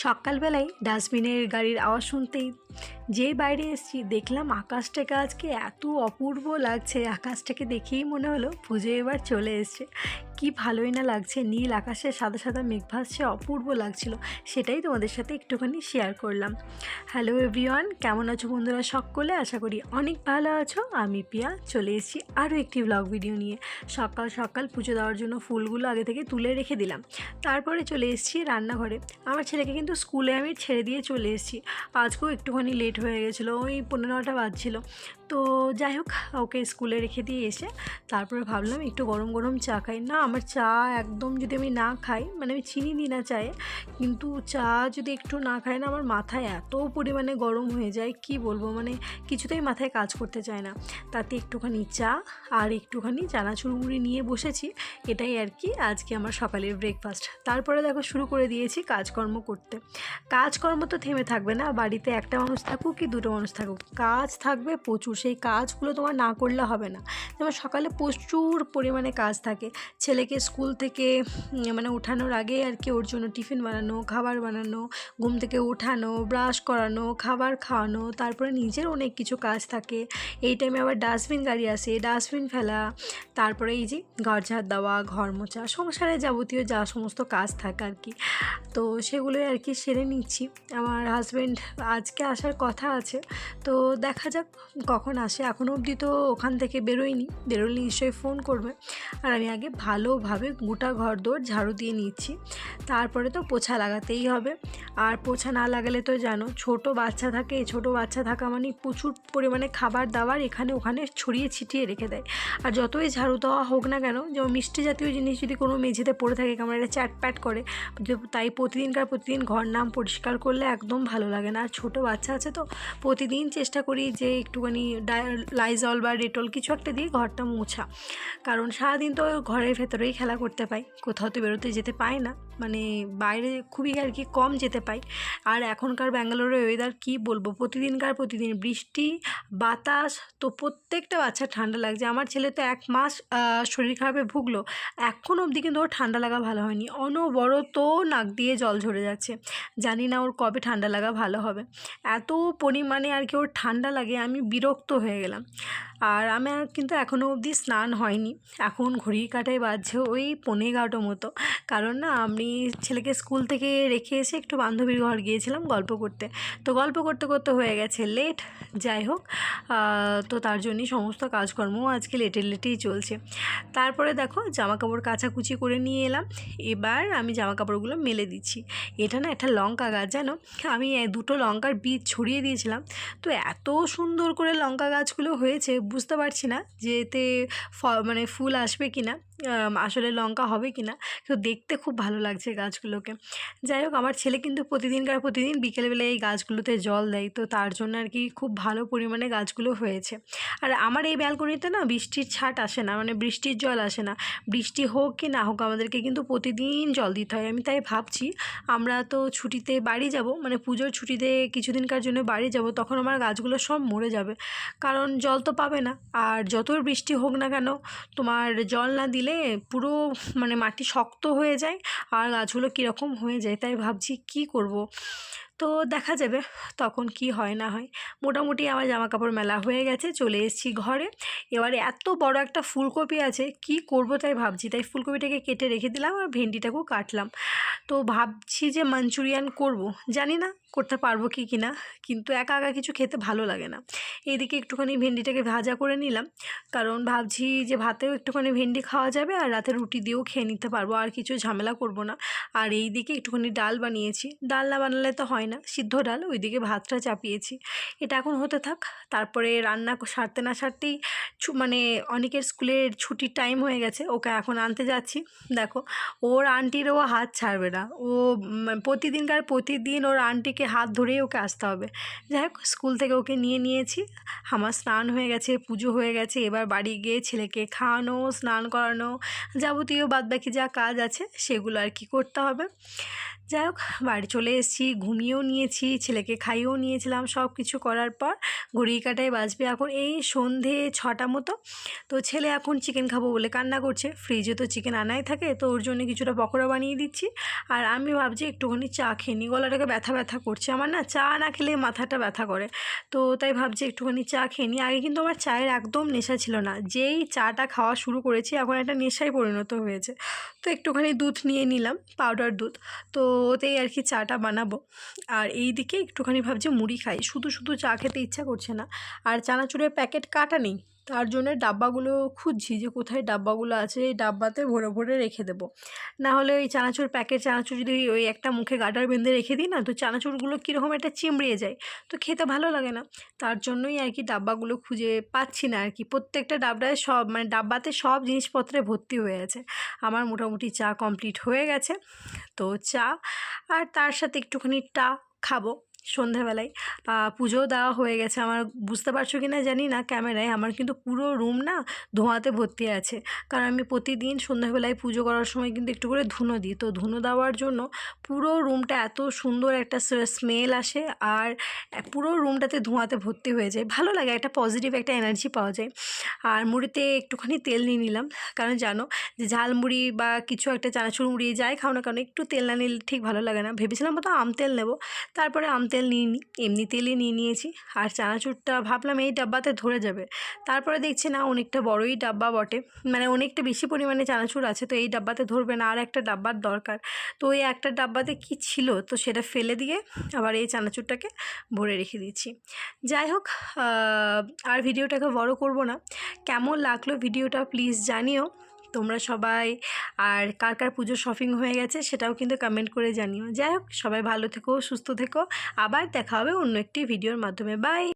সকালবেলায় ডাস্টবিনের গাড়ির আওয়াজ শুনতেই যেই বাইরে এসেছি, দেখলাম আকাশটাকে আজকে এত অপূর্ব লাগছে। আকাশটাকে দেখেই মনে হলো পুজো এবার চলে এসছে। কি ভালোই না লাগছে, নীল আকাশে সাদা সাদা মেঘ ভাসছে, অপূর্ব লাগছিল। সেটাই তোমাদের সাথে একটুখানি শেয়ার করলাম। হ্যালো এভরিওয়ান কেমন আছো বন্ধুরা সকলে? আশা করি অনেক ভালো আছো। আমি পিয়া চলে এসেছি আরও একটি ব্লগ ভিডিও নিয়ে। সকাল সকাল পুজো দেওয়ার জন্য ফুলগুলো আগে থেকে তুলে রেখে দিলাম। তারপরে চলে এসেছি রান্নাঘরে। আমার ছেলেকে কিন্তু স্কুলে আমি ছেড়ে দিয়ে চলে এসেছি। আজকেও একটুখানি লেট হয়ে গেছিল, ওই পনেরোটা বাজছিল। তো যাই হোক, ওকে স্কুলে রেখে দিয়ে এসে তারপরে ভাবলাম একটু গরম গরম চা খাই। না, আমার চা একদম যদি আমি না খাই মানে আমি চিনি দিই না চায়ে, কিন্তু চা যদি একটু না খাই না, আমার মাথায় এত পরিমাণে গরম হয়ে যায়, কি বলব? মানে কিছুতেই মাথায় কাজ করতে চায় না। তাতে একটুখানি চা আর একটুখানি চানাচুর মুড়ি নিয়ে বসেছি, এটাই আর কি আজকে আমার সকালের ব্রেকফাস্ট তারপরে দেখো শুরু করে দিয়েছি কাজকর্ম করতে। কাজকর্ম তো থেমে থাকবে না, বাড়িতে একটা মানুষ থাকুক কি দুটো মানুষ থাকুক, কাজ থাকবে প্রচুর, সেই কাজগুলো তোমার না করলে হবে না। যেমন সকালে প্রচুর পরিমাণে কাজ থাকে, ছেলেকে স্কুল থেকে মানে ওঠানোর আগে আর কি ওর জন্য টিফিন বানানো, খাবার বানানো, ঘুম থেকে ওঠানো ব্রাশ করানো, খাবার খাওয়ানো, তারপরে নিজের অনেক কিছু কাজ থাকে। এই টাইমে আবার ডাস্টবিন গাড়ি আসে ডাস্টবিন ফেলা, তারপরে এই যে ঘর ঝাড় দেওয়া, ঘর মোছা, সংসারে যাবতীয় যা সমস্ত কাজ থাকে আর কি। তো সেগুলোই আর কি সেরে নিচ্ছি। আমার হাজব্যান্ড আজকে আসার কথা আছে। তো দেখা যাক কখন আসে। এখনও অবধি তো ওখান থেকে বেরোয়নি। বেরোলে নিশ্চয়ই ফোন করবে। আর আমি আগে ভালোভাবে গোটা ঘর দৌড় ঝাড়ু দিয়ে নিচ্ছি। তারপরে তো পোছা লাগাতেই হবে। আর পোছা না লাগালে তো জানো, ছোট বাচ্চা থাকে ছোট বাচ্চা থাকা মানে প্রচুর পরিমাণে খাবার দাবার এখানে ওখানে ছড়িয়ে ছিটিয়ে রেখে দেয়। আর যতই ঝাড়ু দেওয়া হোক না কেন, যেমন মিষ্টি জাতীয় জিনিস যদি কোনো মেঝেতে পড়ে থাকে কেমন একটা চ্যাটপ্যাট করে তাই প্রতিদিনকার প্রতিদিন ঘর নাম পরিষ্কার করলে একদম ভালো লাগে না। আর ছোটো বাচ্চা আছে তো প্রতিদিন চেষ্টা করি যে একটুখানি লাইজল বা ডেটল কিছু একটা দিয়ে ঘরটা মোছা। কারণ সারাদিন তো ঘরের ভেতরেই খেলা করতে পাই, কোথাও তো বেরোতে যেতে পাই না। মানে বাইরে খুবই আর কি কম যেতে পাই। আর এখনকার ব্যাঙ্গালোরের ওয়েদার কি বলব? প্রতিদিনকার প্রতিদিন বৃষ্টি, বাতাস, তো প্রত্যেকটা বাচ্চা ঠান্ডা লাগছে। আমার ছেলে তো এক মাস শরীর খারাপে ভুগলো। এখন অবধি কিন্তু ওর ঠান্ডা লাগা ভালো হয়নি। অনবরত নাক দিয়ে জল ঝরে যাচ্ছে। জানি না ওর কবে ঠান্ডা লাগা ভালো হবে। এত পরিমাণে আর কি ওর ঠান্ডা লাগে, আমি বিরক্ত হয়ে গেলাম। আর আমার কিন্তু এখনও অবধি স্নান হয়নি। এখন ঘড়ি কাটায় বাজছে ওই পনেরো এগারোটার মতো। কারণ না, আমি ছেলেকে স্কুল থেকে রেখে এসে একটু বান্ধবীর ঘর গিয়েছিলাম গল্প করতে। তো গল্প করতে করতে হয়ে গেছে লেট যাই হোক তো তার জন্যই সমস্ত কাজকর্মও আজকে লেটে লেটেই চলছে। তারপরে দেখো জামা কাপড় কাচাকুচি করে নিয়ে এলাম। এবার আমি জামা কাপড়গুলো মেলে দিচ্ছি। এটা না একটা লঙ্কা গাছ, জানো? আমি দুটো লঙ্কার বীজ ছড়িয়ে দিয়েছিলাম। তো এত সুন্দর করে লঙ্কা গাছগুলো হয়েছে, বুঝতে পারছি না যে এতে মানে ফুল আসবে কি না আসলে লঙ্কা হবে কি না তো দেখতে খুব ভালো লাগছে গাছগুলোকে। যাই হোক, আমার ছেলে কিন্তু প্রতিদিনকার প্রতিদিন বিকেলবেলা এই গাছগুলোতে জল দেয়। তো তার জন্য আর কি খুব ভালো পরিমাণে গাছগুলো হয়েছে। আর আমার এই ব্যালকনিতে না বৃষ্টির ছাট আসে না মানে বৃষ্টির জল আসে না। বৃষ্টি হোক কি না হোক, আমাদেরকে কিন্তু প্রতিদিন জল দিতে হয়। আমি তাই ভাবছি, আমরা তো ছুটিতে বাড়ি যাব মানে পুজোর ছুটিতে কিছুদিনকার জন্য বাড়ি যাব, তখন আমার গাছগুলো সব মরে যাবে। কারণ জল তো পাবে না। আর যতই বৃষ্টি হোক না কেন, তোমার জল না দিলে পুরো মানে মাটি শক্ত হয়ে যায় আর গাছগুলো কীরকম হয়ে যায়, তাই ভাবছি কি করব? তো দেখা যাবে তখন কি হয় না হয়। মোটামুটি আমার জামা কাপড় মেলা হয়ে গেছে, চলে এসেছি ঘরে। এবারে এত বড় একটা ফুলকপি আছে, কি করব তাই ভাবছি। তাই ফুলকপিটাকে কেটে রেখে দিলাম আর ভেন্ডিটাকেও কাটলাম। তো ভাবছি যে মাঞ্চুরিয়ান করব। জানি না করতে পারব কি কি না কিন্তু একা একা কিছু খেতে ভালো লাগে না। এইদিকে একটুখানি ভেন্ডিটাকে ভাজা করে নিলাম, কারণ ভাবছি যে ভাতেও একটুখানি ভেন্ডি খাওয়া যাবে আর রাতে রুটি দিয়েও খেয়ে নিতে পারব, আর কিছু ঝামেলা করব না। আর এই দিকে একটুখানি ডাল বানিয়েছি। ডাল না বানালে তো হয় না। সিদ্ধ ডাল ওইদিকে ভাতটা চাপিয়েছি। এটা এখন হতে থাক, তারপরে রান্না সারতে না সারতেই মানে অনেকের স্কুলের ছুটির টাইম হয়ে গেছে, ওকে এখন আনতে যাচ্ছি। দেখো, ওর আন্টিরও হাত ছাড়বে না, ও প্রতিদিনকার প্রতিদিন ওর আন্টিকে হাত ধরেই ওকে আসতে হবে। যাই হোক, স্কুল থেকে ওকে নিয়ে নিয়েছি, আমার স্নান হয়ে গেছে, পুজো হয়ে গেছে, এবার বাড়ি গিয়ে ছেলেকে খাওয়ানো, স্নান করানো, যাবতীয় বাদবাকি যা কাজ আছে, সেগুলো আর কি করতে হবে। যাই হোক, বাড়ি চলে এসেছি, ঘুমিয়েও নিয়েছি, ছেলেকে খাইয়েও নিয়েছিলাম। সব কিছু করার পর ঘড়ির কাটায় বাজবে এখন এই সন্ধে ছটা মতো। তো ছেলে এখন চিকেন খাব বলে কান্না করছে। ফ্রিজে তো চিকেন আনাই থাকে, তো ওর জন্য কিছুটা পকোড়া বানিয়ে দিচ্ছি। আর আমি ভাবছি একটুখানি চা খেয়ে নিই। গলাটাকে ব্যথা ব্যথা করছে আমার না, চা না খেলে মাথাটা ব্যথা করে। তো তাই ভাবছি একটুখানি চা খেয়ে নিই। আগে কিন্তু আমার চায়ের একদম নেশা ছিল না। যেই চাটা খাওয়া শুরু করেছি, এখন একটা নেশায় পরিণত হয়েছে। তো একটুখানি দুধ নিয়ে নিলাম পাউডার দুধ। তো ওতেই আর কি চাটা বানাবো। আর এই দিকে একটুখানি ভাবছি মুড়ি খাই। শুধু শুধু চা খেতে ইচ্ছা করছে না। আর চানাচুরের প্যাকেট কাটা নেই। তার জন্য ডাব্বাগুলো খুঁজছি যে কোথায় ডাব্বাগুলো আছে, এই ডাব্বাতে ভরে ভরে রেখে দেবো। না হলে ওই চানাচুর প্যাকেট চানাচুর যদি ওই একটা মুখে গাডার বেঁধে রেখে দিই না, তো চানাচুরগুলো কীরকম একটা চিমড়িয়ে যায়, তো খেতে ভালো লাগে না। তার জন্যই আর কি ডাব্বাগুলো খুঁজে পাচ্ছি না আর কি। প্রত্যেকটা ডাব্বায় সব মানে ডাব্বাতে সব জিনিসপত্রে ভর্তি হয়ে আছে। আমার মোটামুটি চা কমপ্লিট হয়ে গেছে, তো চা আর তার সাথে একটুখানি টা খাব। সন্ধ্যাবেলায়। পুজোও দেওয়া হয়ে গেছে। আমার বুঝতে পারছ কি না জানি না ক্যামেরায়। আমার কিন্তু পুরো রুম না ধোঁয়াতে ভর্তি আছে। কারণ আমি প্রতিদিন সন্ধ্যাবেলায় পুজো করার সময় কিন্তু একটু করে ধুনো দিই। তো ধুনো দেওয়ার জন্য পুরো রুমটা এত সুন্দর একটা স্মেল আসে আর পুরো রুমটাতে ধোঁয়াতে ভর্তি হয়ে যায়। ভালো লাগে, একটা পজিটিভ একটা এনার্জি পাওয়া যায়। আর মুড়িতে একটুখানি তেল নিয়ে নিলাম। কারণ জানো যে ঝালমুড়ি বা কিছু একটা চানাচুর মুড়ি যাই খাও না কারণ একটু তেল না নিলে ঠিক ভালো লাগে না। ভেবেছিলাম তো আম তেল নেব। তারপরে আম তেল নিয়ে নিই এমনি তেলই নিয়ে নিয়েছি। আর চানাচুরটা ভাবলাম এই ডাব্বাতে ধরে যাবে। তারপরে দেখছি না, অনেকটা বড়ই ডাব্বা বটে। মানে অনেকটা বেশি পরিমাণে চানাচুর আছে, তো এই ডাব্বাতে ধরবে না। আর একটা ডাব্বার দরকার। তো ওই একটা ডাব্বাতে কি ছিল, তো সেটা ফেলে দিয়ে আবার এই চানাচুরটাকে ভরে রেখে দিচ্ছি। যাই হোক আর ভিডিওটাকে বড় করব না। কেমন লাগল ভিডিওটা, প্লিজ জানিও। তোমরা সবাই, আর কার কার পুজো শপিং হয়ে গেছে সেটাও কিন্তু কমেন্ট করে জানিও। যাই সবাই ভালো থেকো, সুস্থ থেকো। আবার দেখা হবে অন্য একটি ভিডিওর মাধ্যমে। বাই